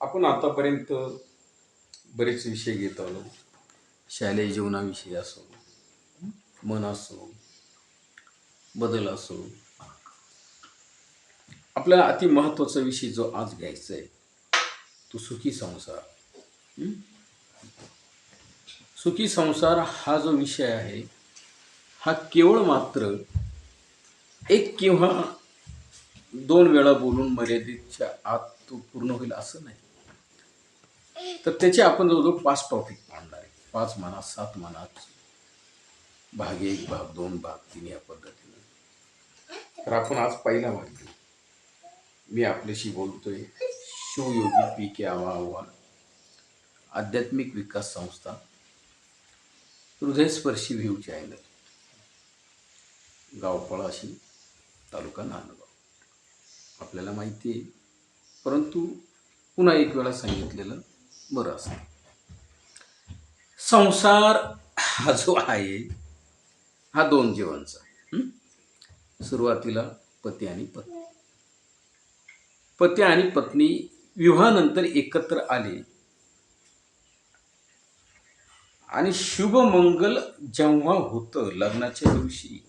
आपण आतापर्यंत बरेच विषय घेत आलो. शालेय जीवनाविषयी असो मन असो बदल असो. आपल्याला अति महत्त्वाचा विषय जो आज घ्यायचा आहे तो सुखी संसार. सुखी संसार हा जो विषय आहे हा केवळ मात्र एक किंवा दोन वेळा बोलून मर्यादेच्या आत तो पूर्ण होईल असं नाही. तर त्याचे आपण जवळजवळ पाच टॉपिक मांडणार आहे. पाच मनात सात मनात भाग एक भाग दोन भाग तीन या पद्धतीने. तर आपण आज पहिला भाग घेऊ. मी आपल्याशी बोलतोय शिवयोगी पी के आवा आव्हान आध्यात्मिक विकास संस्था हृदयस्पर्शी व्ह्यू चॅनल गावपळाशी तालुका नांदगाव. आपल्याला माहिती आहे. परंतु पुन्हा एक वेळा सांगितलेलं बरं असतं. संसार हा जो आहे हा दोन जीवांचा सुरुवातीला पती आणि पत्नी. पती आणि पत्नी विवाहानंतर एकत्र आले. आणि शुभमंगल जेव्हा होतं लग्नाच्या दिवशी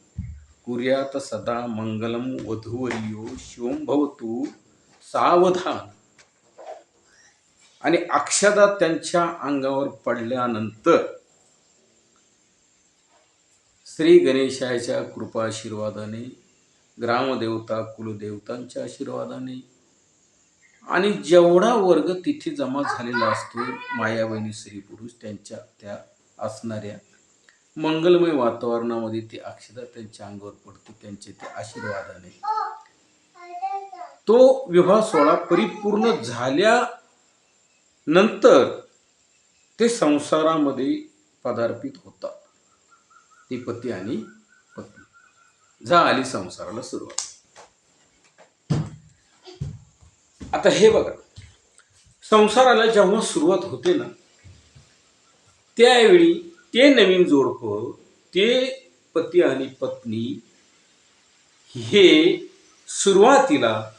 कुर्यात सदा मंगलम वधूवर्यो शिवम भवतु सावधान. आणि अक्षदा त्यांच्या अंगावर पडल्यानंतर श्री गणेशाच्या कृपाशीर्वादाने ग्रामदेवता कुलदेवतांच्या आशीर्वादाने आणि जेवढा वर्ग तिथे जमा झालेला असतो माया बहिणी स्त्री पुरुष त्यांच्या त्या असणाऱ्या मंगलमय वातावरणामध्ये ती अक्षता त्यांच्या अंगावर पडते त्यांचे ते आशीर्वादाने. तो विवाह सोहळा परिपूर्ण झाल्यानंतर ते संसारामध्ये पदार्पित होतात. ती पती आणि पत्नी. जा आली संसाराला सुरुवात. आता हे बघा. संसाराला जेव्हा सुरुवात होते ना त्यावेळी ते नवीन जोडपं ते पती आणि पत्नी हे सुरुवातीला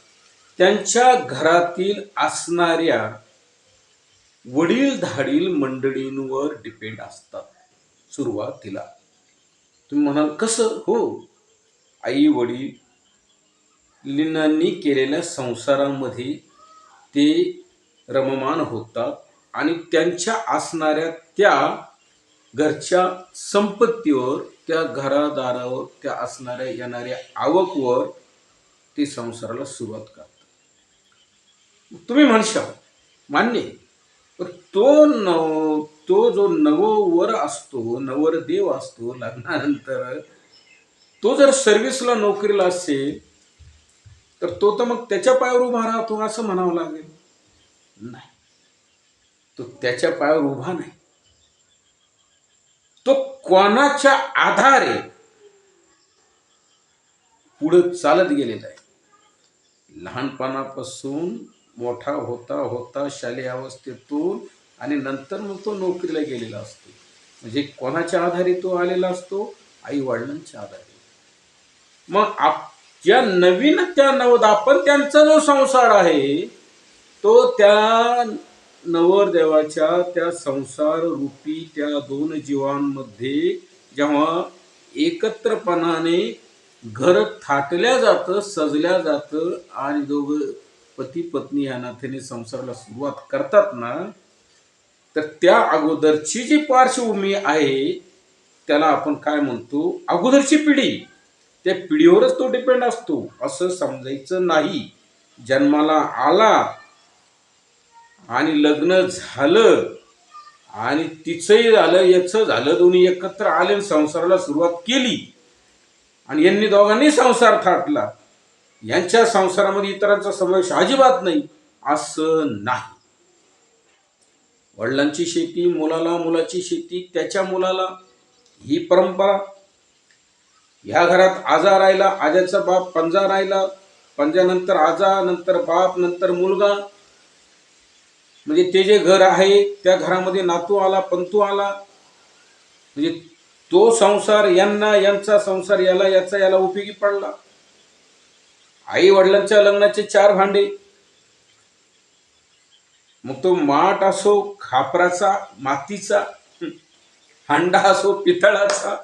त्यांच्या घरातील असणाऱ्या वडील धाडील मंडळींवर डिपेंड असतात. सुरुवातीला. तुम्ही म्हणाल कसं? हो. आई वडील लिनांनी केलेल्या संसारामध्ये ते रममान होतात आणि त्यांच्या असणाऱ्या त्या घरच्या संपत्तीवर त्या घरादारावर त्या असणाऱ्या येणाऱ्या आवकवर ते संसाराला सुरुवात करतात. तुम्ही म्हणशा मान्य तो नव तो जो नववर असतो नवर देव असतो लग्नानंतर तो जर सर्व्हिसला नोकरीला असेल तर तो तर मग त्याच्या पायावर उभा राहतो असं म्हणावं लागेल. नाही. तो त्याच्या पायावर उभा नाही. कोणाच्या आधारे पुढं चालत गेलेलं आहे? लहानपणापासून मोठा होता होता शालेय अवस्थेतून आणि नंतर मग तो नोकरीला गेलेला असतो. म्हणजे कोणाच्या आधारे तो आलेला असतो? आई वडिलांच्या आधारे. मग आप ज्या नवीन त्या नवदापन त्यांचा जो संसार आहे तो त्या नवरदेवाच्या त्या संसार रूपी त्या दोन जीवांमध्ये जेव्हा एकत्रपणाने घर थाटल्या जातं सजल्या जातं आणि दोघं पती पत्नी या नात्याने संसाराला सुरुवात करतात ना तर त्या अगोदरची जी पार्श्वभूमी आहे त्याला आपण काय म्हणतो? अगोदरची पिढी. त्या पिढीवरच तो डिपेंड असतो. असं समजायचं नाही. जन्माला आला आणि लग्न झालं आणि तिचंही झालं याचं झालं दोन्ही एकत्र आले आणि संसाराला सुरुवात केली. आणि यांनी दोघांनी संसार थाटला. यांच्या संसारामध्ये इतरांचा समावेश अजिबात नाही असं नाही. वडिलांची शेती मुलाला मुलाची शेती त्याच्या मुलाला ही परंपरा. ह्या घरात आजा राहिला आजाचा बाप पंजा राहिला. पंजानंतर आजा नंतर बाप नंतर मुलगा. म्हणजे ते जे घर आहे त्या घरामध्ये नातू आला पंतू आला म्हणजे तो संसार यांना यांचा संसार याला याचा याला उपयोगी पडला. आई वडिलांच्या लग्नाचे चार भांडे. मग तो माठ असो खापराचा मातीचा हांडा असो पितळाचा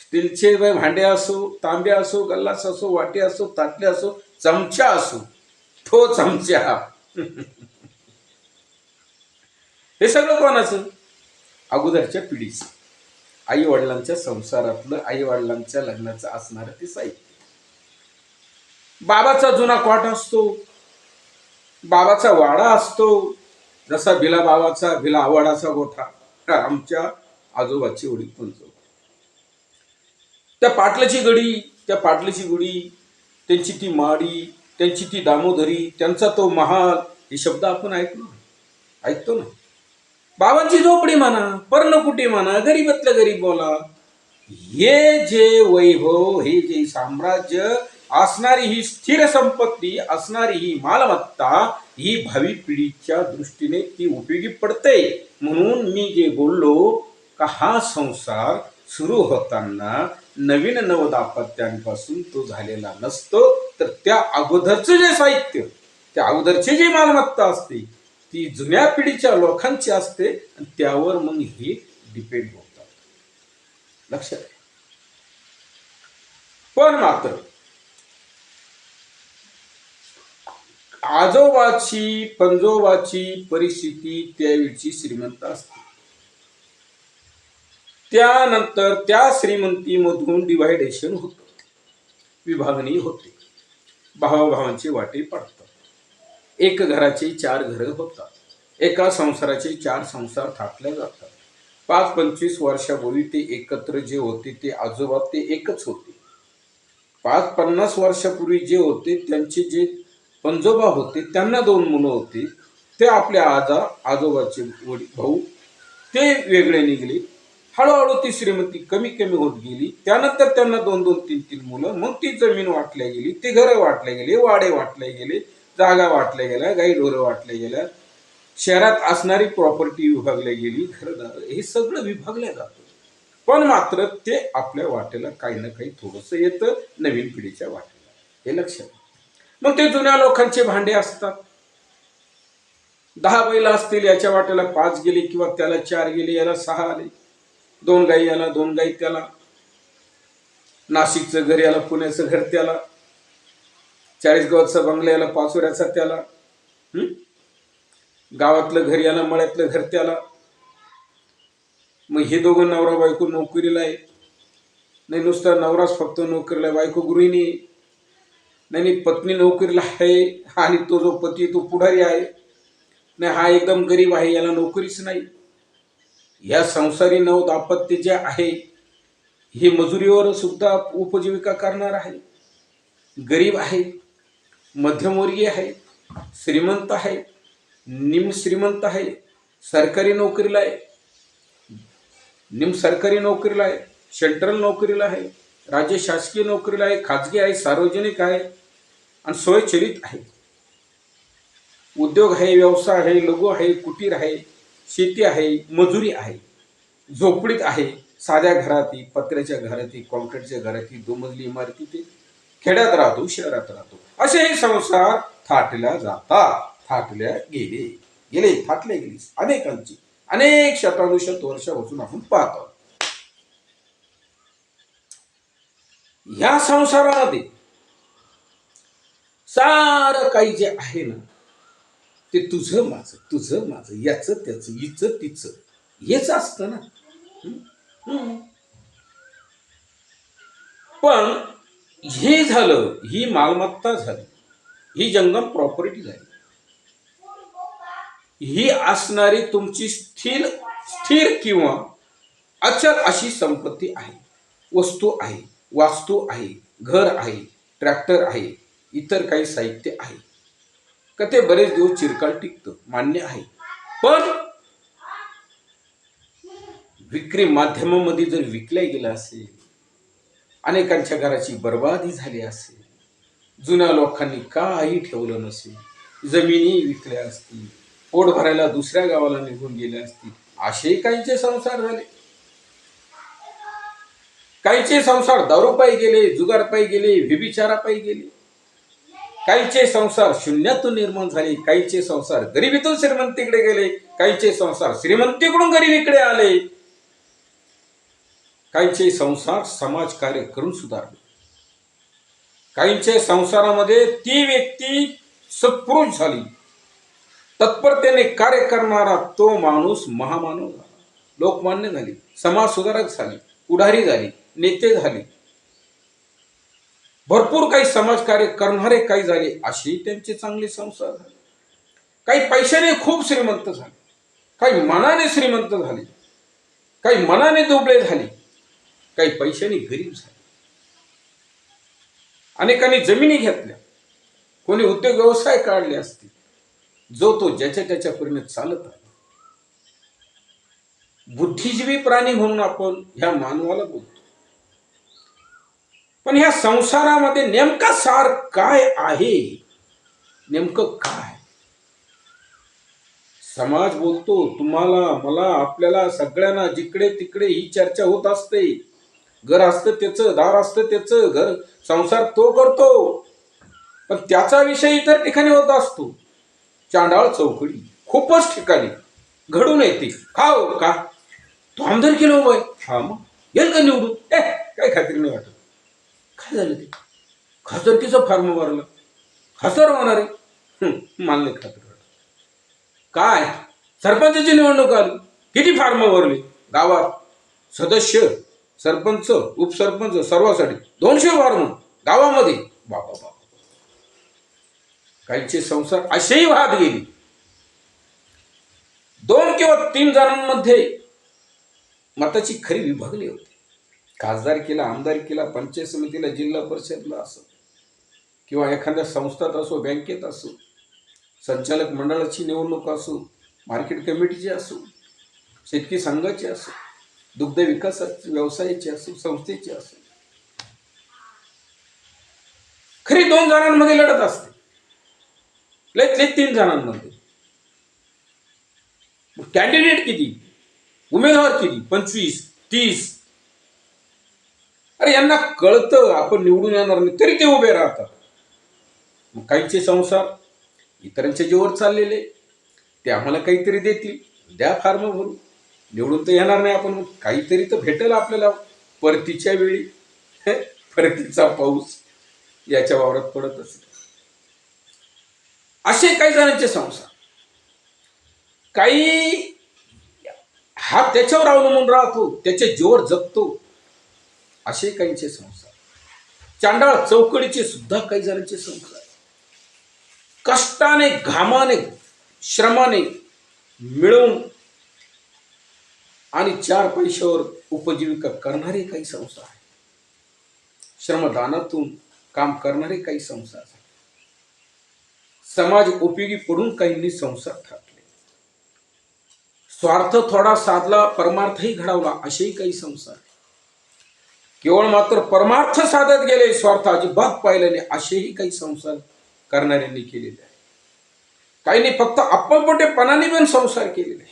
स्टीलचे भांडे असो तांबे असो गल्लास असो वाटे असो ताटले असो चमचा असो तो चमचा. हे सगळं कोणाचं? अगोदरच्या पिढीचं. आई वडिलांच्या संसारातलं आई वडिलांच्या लग्नाचं असणारं ते साहित्य. बाबाचा जुना कॉट असतो. बाबाचा वाडा असतो. जसा भिला बाबाचा भिला आवाडाचा गोठा आमच्या आजोबाची वडील पण जो त्या पाटलाची गडी त्या पाटलाची गुडी त्यांची ती माडी त्यांची ती दामोदरी त्यांचा तो महाल हे शब्द आपण ऐकलो ऐकतो ना बाबांची झोपडी म्हणा पर्णकुटी म्हणा गरीबातलं गरीब बोला. हे जे वैभव हे जे साम्राज्य असणारी ही स्थिर संपत्ती असणारी ही मालमत्ता ही भावी पिढीच्या दृष्टीने ती उपयोगी पडते म्हणून मी जे बोललो का हा संसार सुरू होताना नवीन नवदापत्यांपासून तो झालेला नसतो तर त्या अगोदरचं जे साहित्य त्या अगोदरची जी मालमत्ता असते ती जुन्या पिढीच्या लोकांची असते आणि त्यावर मग हे डिपेंड होतात. लक्षात पण मात्र आजोबाची पंजोबाची परिस्थिती त्यावेळची श्रीमंत असते. त्यानंतर त्या श्रीमंतीमधून डिव्हायडेशन होतं. विभागणी होते. भावाभावांचे वाटे पडतात. एक घराचे चार घरं होतात. एका संसाराचे चार संसार थाटले जातात. पाच पंचवीस वर्षापूर्वी ते एकत्र जे होते ते आजोबा ते एकच होते. पाच पन्नास वर्षापूर्वी जे होते त्यांचे जे पंजोबा होते त्यांना दोन मुलं होती. ते आपल्या आजा आजोबाचे वडील भाऊ ते वेगळे निघले. हळूहळू ती श्रीमती कमी कमी होत गेली. त्यानंतर त्यांना दोन दोन तीन तीन मुलं. मग ती जमीन वाटल्या गेली ती घरं वाटल्या गेली वाडे वाटले गेले. जागा वाटल्या गेल्या गाई ढोरं वाटल्या गेल्या. शहरात असणारी प्रॉपर्टी विभागल्या गेली खरंदार हे सगळं विभागलं जातं. पण मात्र ते आपल्या वाटेला काही ना काही थोडंसं येतं नवीन पिढीच्या वाटेला. हे लक्षात मग ते जुन्या लोकांचे भांडे असतात. दहा बैल असतील याच्या वाटेला पाच गेले किंवा त्याला चार गेले याला सहा आले. दोन गाई याला दोन गाई त्याला. नाशिकचं घर याला पुण्याचं घर त्याला. चाळीसगावचा बंगला याला पाचोऱ्याचा त्याला गावातलं घर याला मळ्यातलं घर त्याला. मग हे दोघं नवरा बायको नोकरीला आहे. नाही नुसता नवराच फक्त नोकरीला आहे, बायको गृहिणी आहे. नाही नाही पत्नी नोकरीला आहे आणि तो जो पती तो पुढारी आहे. नाही हा एकदम गरीब आहे याला नोकरीच नाही. या संसारी नव दापत्य जे आहे हे मजुरीवर सुद्धा उपजीविका करणार आहे. गरीब आहे. मध्यमवर्गीय आहे श्रीमंत आहे निम श्रीमंत आहे सरकारी नोकरीला आहे. निम सरकारी नोकरीला आहे सेंट्रल नोकरीला आहे राज्य शासकीय नोकरीला आहे खाजगी आहे सार्वजनिक आहे आणि स्वयंचलित आहे. उद्योग आहे व्यवसाय आहे लघु आहे कुटीर आहे शेती आहे मजुरी आहे. झोपडीत आहे साध्या घराती पत्र्याच्या घराती कॉन्क्रीटच्या घराती दोमजली इमारती खेड्यात राहतो शहरात राहतो. असे हे संसार थाटल्या जातात. थाटल्या गेले. गेले थाटले गेले. अनेकांची. अनेक शतानुशत वर्षापासून आपण पाहतो. या संसारामध्ये सारं काही जे आहे ना ते तुझं माझं तुझं माझं याचं त्याचं हिच तिचं हेच असतं ना. पण हे झालं ही मालमत्ता झाली ही जंगम प्रॉपर्टी झाली. ही असणारी तुमची स्थिर स्थिर किंवा अचल अशी संपत्ती आहे. वस्तू आहे वास्तू आहे घर आहे ट्रॅक्टर आहे इतर काही साहित्य आहे. का ते बरेच दिवस चिरकाल टिकतं मान्य आहे. पण विक्री माध्यमामध्ये जर विकल्या गेलं असेल अनेकांच्या घराची बर्बादी झाली असेल. जुन्या लोकांनी काही ठेवलं नसेल. जमिनी विकल्या असतील. पोट भरायला दुसऱ्या गावाला निघून गेले असतील. असे काहींचे संसार झाले. काहींचे संसार दारूपायी गेले जुगारपायी गेले विभिचारापायी गेले. काहीचे संसार शून्यातून निर्माण झाले काहीचे संसार गरिबीतून श्रीमंतीकडे गेले काहीचे संसार श्रीमंतीकडून गरिबीकडे आले. काहींचे संसार समाजकार्य करून सुधारले. काहींचे संसारामध्ये ती व्यक्ती सत्पुरुष झाली. तत्परतेने कार्य करणारा तो माणूस महामानव झाला. लोकमान्य झाली. समाज सुधारक झाली. पुढारी झाली. नेते झाले. भरपूर काही समाजकार्य करणारे काही झाले. अशी त्यांचे चांगले संसार झाले. काही पैशाने खूप श्रीमंत झाले. काही मनाने श्रीमंत झाले. काही मनाने दुबळे झाले. काही पैशाने गरीब झाले. अनेकांनी जमिनी घेतल्या. कोणी उद्योग व्यवसाय काढले असतील. जो तो ज्याच्या त्याच्या परीने चालत आहे बुद्धिजीवी प्राणी म्हणून आपण ह्या मानवाला बोलतो. पण ह्या संसारामध्ये नेमका सार काय आहे? नेमकं काय? समाज बोलतो तुम्हाला मला आपल्याला सगळ्यांना जिकडे तिकडे ही चर्चा होत असते. घर असतं त्याचं दार असतं त्याचं घर संसार तो करतो. पण त्याचा विषय इतर ठिकाणी होत असतो. चांडाळ चौकडी खूपच ठिकाणी. घडून येते. का हो का तो आमदार केलं हो, बाय हा मग. येईल का निवडून? ए काय खात्री नाही वाटत. काय झालं ते? खासदारकीचं फॉर्म भरलं. खासदार होणार आहे. हं, मानले खात्री वाटत. काय? सरपंचाची निवडणूक आली. किती फॉर्म भरले? गावात. सदस्य. सरपंच उपसरपंच सर्वासाठी. दोनशे म्हणून. गावामध्ये. बाबा बाबा. काहीचे संसार असेही वाहत गेले. दोन किंवा तीन जणांमध्ये मताची खरी विभागली होती. खासदार केला आमदार केला पंचायत समितीला जिल्हा परिषदला असो किंवा एखाद्या संस्थात असो बँकेत असो संचालक मंडळाची निवडणूक असो मार्केट कमिटीची असो शेतकी संघाची असो दुग्ध विकास व्यवसायाची असो संस्थेची असो. खरी दोन जणांमध्ये लढत असते. लईत लय तीन जणांमध्ये. कॅन्डिडेट किती? उमेदवार किती? पंचवीस तीस. अरे यांना कळतं आपण निवडून येणार नाही तरी ते उभे राहतात. मग काहींचे संसार इतरांच्या जीवर चाललेले ते आम्हाला काहीतरी देतील द्या फार्म भरून. निवडून तर येणार नाही आपण. काहीतरी तर भेटेल आपल्याला. परतीच्या वेळी. परतीचा पाऊस याच्या वावरात पडत असतो असे काही जणांचे संसार. काही हा त्याच्यावर अवलंबून राहतो. त्याच्या जीवर जगतो. असे काहींचे संसार. चांडाळ चौकडीचे सुद्धा काही जणांचे संसार. कष्टाने घामाने श्रमाने मिळवून आणि चार पैशावर उपजीविका करणारे काही संसार आहेत. श्रमदानातून काम करणारे काही संसार आहेत. समाज उपयोगी पडून काहींनी संसार थाटले. स्वार्थ थोडा साधला परमार्थही घडवला असेही काही संसार केवळ मात्र परमार्थ साधत गेले स्वार्थ अजिबात पाहिल्याने असेही काही संसार करणाऱ्यांनी केलेले आहे काहींनी फक्त अप्पलपोटेपणाने पण संसार केलेले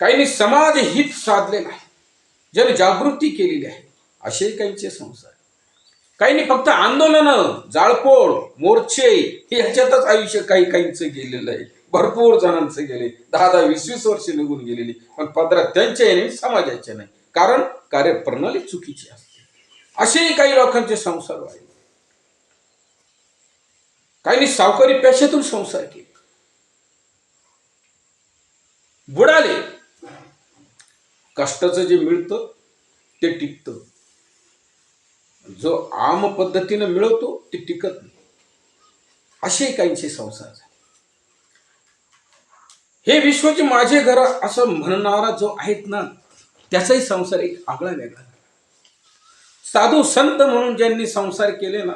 काहींनी समाज हित साधलेलं आहे. जनजागृती केलेली आहे. असे काहींचे संसार. काहींनी फक्त आंदोलन जाळपोळ मोर्चे ह्याच्यातच आयुष्य काही काहींचं गेलेलं आहे. भरपूर जणांचं गेले. दहा दहा वीस वीस वर्ष निघून गेलेली. पण पदरात त्यांच्या नाही समाजाचे नाही. कारण कार्यप्रणाली चुकीची असते. असेही काही लोकांचे संसार वाढले काहींनी सावकारी पेशातून संसार केले. बुडाले. कष्टाचं जे मिळतं ते टिकतं. जो आम पद्धतीनं मिळवतो ते टिकत नाही. असे काहींचे संसार झाले. हे विश्वचे माझे घर असं म्हणणारा जो आहेत ना त्याचाही संसार एक आगळा वेगळा साधू संत म्हणून ज्यांनी संसार केले ना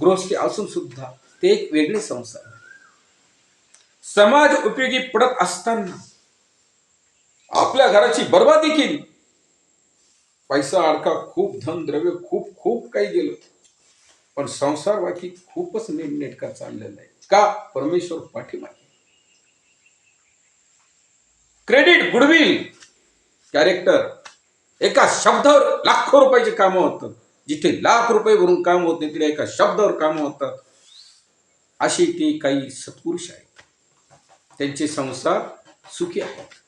गृहस्थी असून सुद्धा ते एक वेगळे संसार आहे. समाज उपयोगी पडत असताना आपल्या घराची बर्बादी केली. पैसा अडका खूप धन द्रव्य खूप खूप काही गेलं. पण संसार बाकी खूपच नीटनेटका चाललेला आहे. का? परमेश्वर पाठीमागे. क्रेडिट गुडविल कॅरेक्टर एका शब्दावर लाखो रुपयाचे कामं होतात जिथे लाख रुपये भरून काम होत नाही तिथे एका शब्दावर कामं होतात अशी ते काही सत्पुरुष आहेत. त्यांचे संसार सुखी आहेत.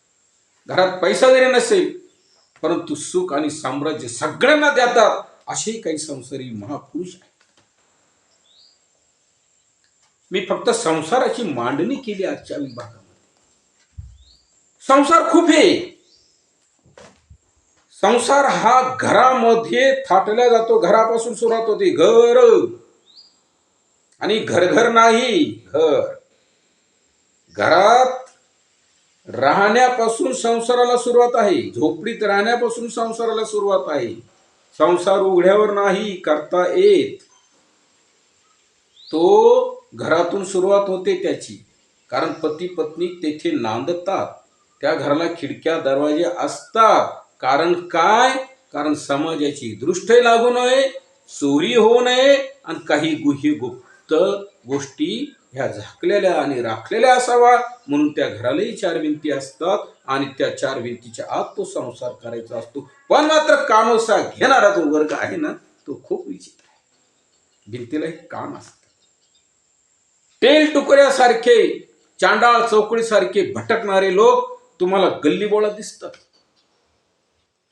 घरात पैसा जरी नसेल परंतु सुख आणि साम्राज्य सगळ्यांना देतात असे काही संसारी महापुरुष आहेत. मी फक्त संसाराची मांडणी केली आजच्या विभागामध्ये. संसार खूप आहे. संसार हा घरामध्ये थाटल्या जातो घरापासून सुरुवात होते घर. आणि घर घर नाही घर. घरात राहण्यापासून संसाराला सुरुवात आहे. झोपडीत राहण्यापासून संसाराला सुरुवात आहे. संसार उघड्यावर नाही करता येत. तो घरातून सुरुवात होते त्याची. कारण पती पत्नी तेथे नांदतात. त्या घराला खिडक्या दरवाजे असतात. कारण काय? कारण समाजाची दृष्टी लागू नये चोरी होऊ नये आणि काही गुह्य गुप्त गोष्टी ह्या झाकलेल्या आणि राखलेल्या असावा म्हणून त्या घरालाही चार भिंती असतात आणि त्या चार भिंतीच्या आत तो संसार करायचा असतो. पण मात्र कानोसा घेणारा जो वर्ग आहे ना तो खूप विचित्र आहे. भिंतीलाही काम असतं. तेल तुकड्यासारखे चांडाळ चौकळीसारखे भटकणारे लोक तुम्हाला गल्लीबोळा दिसतात.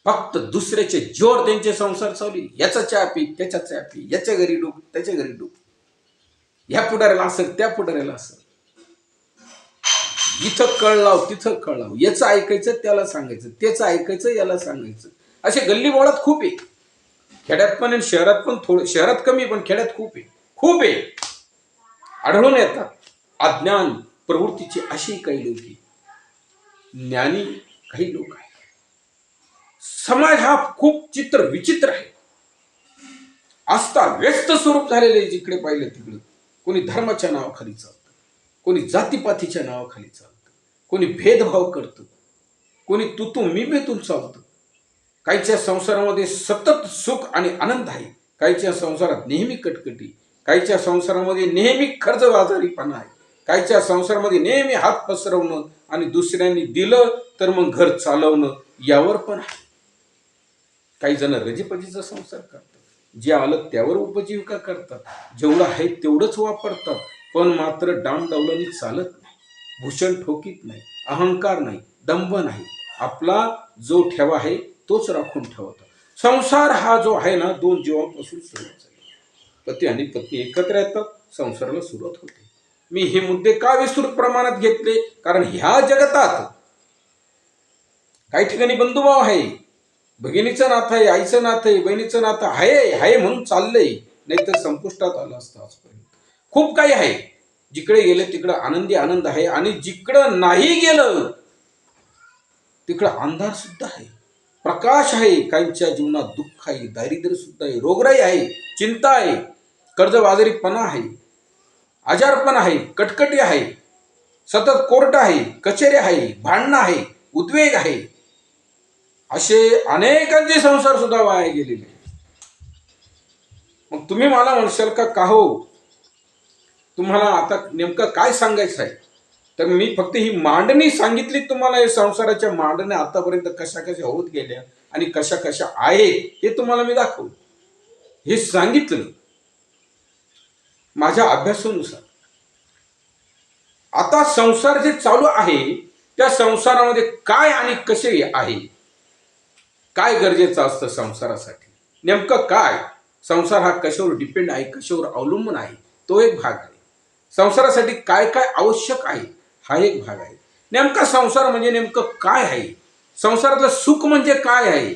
फक्त दुसऱ्याचे जोर त्यांचे संसार चालू याचा चहा पी त्याच्या चहा पी याच्या घरी डूब त्याच्या घरी डूब. ह्या पुढाऱ्याला असेल त्या पुढाऱ्याला असं इथं कळ लाव तिथं कळ लाव याचं ऐकायचं त्याला सांगायचं. त्याचं ऐकायचं याला सांगायचं. असे गल्ली बोळात खूप आहे. खेड्यात पण आणि शहरात पण थोडं शहरात कमी पण खेड्यात खूप आहे. खूप आहे. आढळून येतात. अज्ञान प्रवृत्तीची अशी काही लोक आहे. ज्ञानी काही लोक आहेत. समाज हा खूप चित्र विचित्र आहे. आस्था व्यस्त स्वरूप झालेले आहे जिकडे पाहिलं तिकडे. कोणी धर्माच्या नावाखाली चालतं कोणी जातीपातीच्या नावाखाली चालतं कोणी भेदभाव करतं कोणी तू तू मी बेतून चालतं. काहीच्या संसारामध्ये सतत सुख आणि आनंद आहे काहीच्या संसारात नेहमी कटकटी काहीच्या संसारामध्ये नेहमी खर्चबाजारीपणा आहे काहीच्या संसारामध्ये नेहमी हात पसरवणं आणि दुसऱ्यांनी दिलं तर मग घर चालवणं यावर पण आहे. काही जण रजेपजीचा संसार करतात. जे आलं त्यावर उपजीविका करतात. जेवढं आहे तेवढंच वापरतात. पण मात्र डामडौलानी चालत नाही. भूषण ठोकीत नाही. अहंकार नाही. दंभ नाही. आपला जो ठेवा आहे तोच राखून ठेवतो संसार हा जो आहे ना दोन जीवांपासून सुरुवात झाली. पती आणि पत्नी एकत्र येतात. संसाराला सुरुवात होते. मी हे मुद्दे का विस्तृत प्रमाणात घेतले? कारण ह्या जगतात. काही ठिकाणी बंधुभाव आहे. भगिनीचं नातं आहे आईचं नातं आहे बहिणीचं नातं आहे आहे म्हणून चाललंय. नाहीतर संपुष्टात आलं असतं आजपर्यंत. खूप काही आहे. जिकडे गेलं तिकडं आनंदी आनंद आहे आणि जिकडं नाही गेलं तिकडं अंधार सुद्धा आहे. प्रकाश आहे काहींच्या जीवनात दुःख आहे दारिद्र्य सुद्धा आहे रोगराई आहे चिंता आहे कर्जबाजारीपणा आहे आजारपण आहे कटकटी आहे सतत कोर्ट आहे कचेरी आहे भांडणं आहे उद्वेग आहे. असे अनेकांचे संसार सुद्धा वाया गेलेले मग तुम्ही मला म्हणशाल का का हो? तुम्हाला आता नेमकं काय सांगायचं आहे? तर मी फक्त ही मांडणी सांगितली तुम्हाला या संसाराच्या मांडण्या आतापर्यंत कशा कशा होत गेल्या आणि कशा कशा आहेत हे तुम्हाला मी दाखवू हे सांगितलं माझ्या अभ्यासानुसार. आता संसार जे चालू आहे त्या संसारामध्ये काय आणि कसे आहे? काय गरजेचं असतं संसारासाठी? नेमकं काय? संसार हा कशावर डिपेंड आहे कशावर अवलंबून आहे? तो एक भाग आहे. संसारासाठी काय काय आवश्यक आहे? हा एक भाग आहे. नेमका संसार म्हणजे नेमकं काय आहे? संसारातलं सुख म्हणजे काय आहे?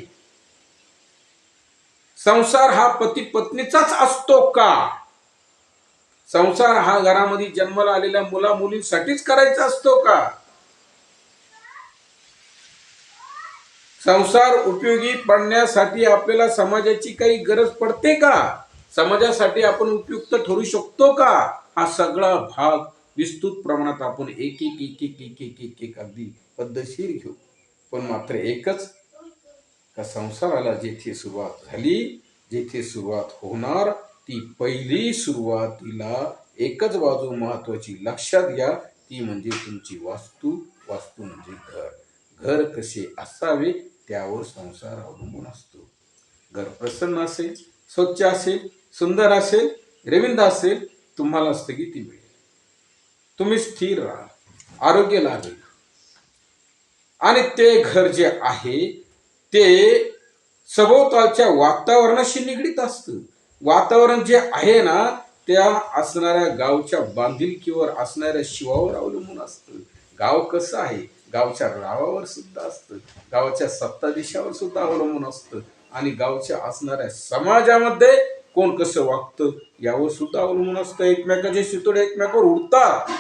संसार हा पती पत्नीचाच असतो का? संसार हा घरामध्ये जन्माला आलेल्या मुला मुलींसाठीच करायचा असतो का? संसार उपयोगी पडण्यासाठी आपल्याला समाजाची काही गरज पडते का? समाजासाठी आपण उपयुक्त ठरू शकतो का? हा सगळा भाग विस्तृत प्रमाणात आपण एक एक एक एक एक एक एक एक अगदी पद्धतशीर घेऊ. पण मात्र एकच का संसाराला जेथे सुरुवात झाली जेथे सुरुवात होणार ती पहिली सुरुवातीला एकच बाजू महत्वाची लक्षात घ्या. ती म्हणजे तुमची वास्तू वास्तू म्हणजे घर. घर कसे असावे त्यावर संसार अवलंबून असतो. घर प्रसन्न असेल स्वच्छ असेल सुंदर असेल रविंद असेल तुम्हाला स्थगिती मिळेल. तुम्ही स्थिर राहा आरोग्य लाभेल आणि ते घर जे आहे ते सभोवतालच्या वातावरणाशी निगडीत असतं. वातावरण जे आहे ना त्या असणाऱ्या गावच्या बांधिलकीवर असणाऱ्या शिवावर अवलंबून असतं. गाव कसं आहे? गावच्या रावावर सुद्धा असतं. गावच्या सत्ताधीशावर सुद्धा अवलंबून असतं. आणि गावच्या असणाऱ्या समाजामध्ये कोण कसं वागतं यावर सुद्धा अवलंबून असतं. एकमेकाचे शितोडे एकमेकावर उडतात.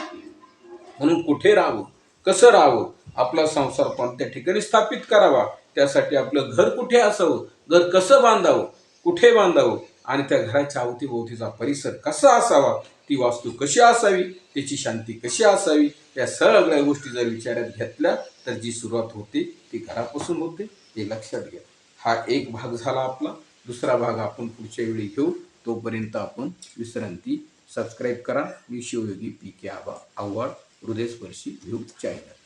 म्हणून कुठे राहावं कसं राहावं आपला संसार कोणत्या ठिकाणी स्थापित करावा त्यासाठी आपलं घर कुठे असावं घर कसं बांधावं कुठे बांधावं आणि त्या घराच्या अवतीभोवतीचा परिसर कसा असावा ती वास्तू कशी असावी त्याची शांती कशी असावी या सगळ्या गोष्टी जर विचारात घेतल्या तर जी सुरुवात होते ती घरापासून होते हे लक्षात घ्या. हा एक भाग झाला आपला. दुसरा भाग आपण पुढच्या वेळी घेऊ. तोपर्यंत आपण विश्रांती. सबस्क्राईब करा. मी शिवयोगी पी के आबा आव्हाड हृदयस्पर्शी व्ह्यू चॅनल.